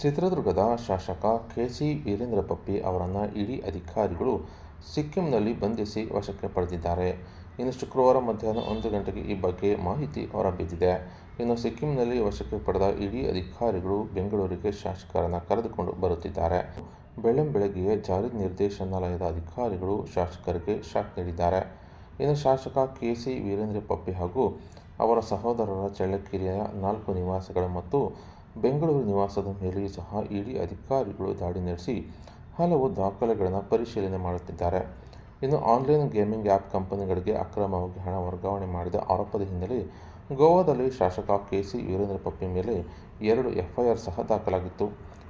ಚಿತ್ರದುರ್ಗದ ಶಾಸಕ ಕೆಸಿ ವೀರೇಂದ್ರ ಪಪ್ಪಿ ಅವರನ್ನು ಇಡಿ ಅಧಿಕಾರಿಗಳು ಸಿಕ್ಕಿಂನಲ್ಲಿ ಬಂಧಿಸಿ ವಶಕ್ಕೆ ಪಡೆದಿದ್ದಾರೆ. ಇನ್ನು ಶುಕ್ರವಾರ ಮಧ್ಯಾಹ್ನ ಒಂದು ಗಂಟೆಗೆ ಈ ಬಗ್ಗೆ ಮಾಹಿತಿ ಹೊರಬಿದ್ದಿದೆ. ಇನ್ನು ಸಿಕ್ಕಿಂನಲ್ಲಿ ವಶಕ್ಕೆ ಪಡೆದ ಇಡಿ ಅಧಿಕಾರಿಗಳು ಬೆಂಗಳೂರಿಗೆ ಶಾಸಕರನ್ನು ಕರೆದುಕೊಂಡು ಬರುತ್ತಿದ್ದಾರೆ. ಬೆಳ್ಳಂಬೆಳಗ್ಗೆಯೇ ಜಾರಿ ನಿರ್ದೇಶನಾಲಯದ ಅಧಿಕಾರಿಗಳು ಶಾಸಕರಿಗೆ ಶಾಕ್ ನೀಡಿದ್ದಾರೆ. ಇನ್ನು ಶಾಸಕ ಕೆಸಿ ವೀರೇಂದ್ರ ಪಪ್ಪಿ ಹಾಗೂ ಅವರ ಸಹೋದರರ ಚಳ್ಳಕೆರೆಯ ನಾಲ್ಕು ನಿವಾಸಗಳು ಮತ್ತು ಬೆಂಗಳೂರು ನಿವಾಸದ ಮೇಲೆಯೂ ಸಹ ಇಡಿ ಅಧಿಕಾರಿಗಳು ದಾಳಿ ನಡೆಸಿ ಹಲವು ದಾಖಲೆಗಳನ್ನು ಪರಿಶೀಲನೆ ಮಾಡುತ್ತಿದ್ದಾರೆ. ಇನ್ನು ಆನ್ಲೈನ್ ಗೇಮಿಂಗ್ ಆ್ಯಪ್ ಕಂಪನಿಗಳಿಗೆ ಅಕ್ರಮವಾಗಿ ಹಣ ವರ್ಗಾವಣೆ ಮಾಡಿದ ಆರೋಪದ ಹಿನ್ನೆಲೆ ಗೋವಾದಲ್ಲಿ ಶಾಸಕ ಕೆಸಿ ವೀರೇಂದ್ರ ಪಪ್ಪಿ ಮೇಲೆ ಎರಡು ಎಫ್ಐಆರ್ ಸಹ ದಾಖಲಾಗಿತ್ತು.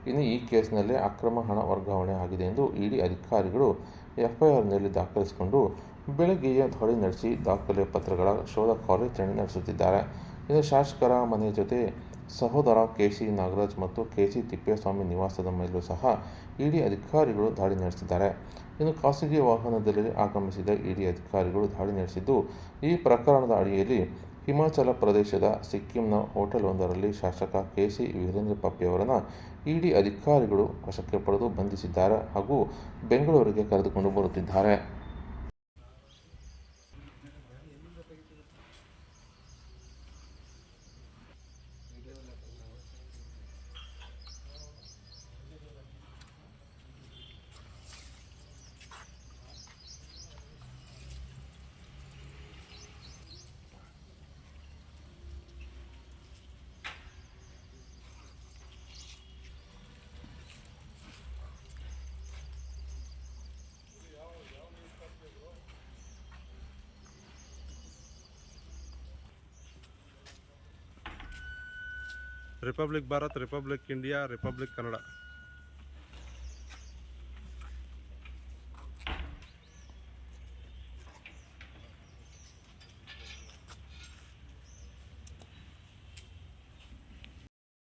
ಇನ್ನು ಈ ಕೇಸ್ನಲ್ಲೇ ಅಕ್ರಮ ಹಣ ವರ್ಗಾವಣೆ ಆಗಿದೆ ಎಂದು ಇಡಿ ಅಧಿಕಾರಿಗಳು ಎಫ್ಐಆರ್ನಲ್ಲಿ ದಾಖಲಿಸಿಕೊಂಡು ಬೆಳಗ್ಗೆಯೇ ದಾಳಿ ನಡೆಸಿ ದಾಖಲೆ ಪತ್ರಗಳ ಶೋಧ ಕಾರ್ಯಾಚರಣೆ ನಡೆಸುತ್ತಿದ್ದಾರೆ. ಇನ್ನು ಶಾಸಕರ ಮನೆ ಜೊತೆ ಸಹೋದರ ಕೆಸಿ ನಾಗರಾಜ್ ಮತ್ತು ಕೆಸಿ ತಿಪ್ಪೇಸ್ವಾಮಿ ನಿವಾಸದ ಮೇಲೂ ಸಹ ಇಡಿ ಅಧಿಕಾರಿಗಳು ದಾಳಿ ನಡೆಸಿದ್ದಾರೆ. ಇನ್ನು ಖಾಸಗಿ ವಾಹನದಲ್ಲಿ ಆಗಮಿಸಿದ ಇಡಿ ಅಧಿಕಾರಿಗಳು ದಾಳಿ ನಡೆಸಿದ್ದು, ಈ ಪ್ರಕರಣದ ಅಡಿಯಲ್ಲಿ ಹಿಮಾಚಲ ಪ್ರದೇಶದ ಸಿಕ್ಕಿಂನ ಹೋಟೆಲ್ವೊಂದರಲ್ಲಿ ಶಾಸಕ ಕೆಸಿ ವೀರೇಂದ್ರ ಪಪ್ಪಿಯವರನ್ನು ಇಡಿ ಅಧಿಕಾರಿಗಳು ವಶಕ್ಕೆ ಪಡೆದು ಬಂಧಿಸಿದ್ದಾರೆ ಹಾಗೂ ಬೆಂಗಳೂರಿಗೆ ಕರೆದುಕೊಂಡು ಬರುತ್ತಿದ್ದಾರೆ. Republic Bharat Republic India Republic Kannada.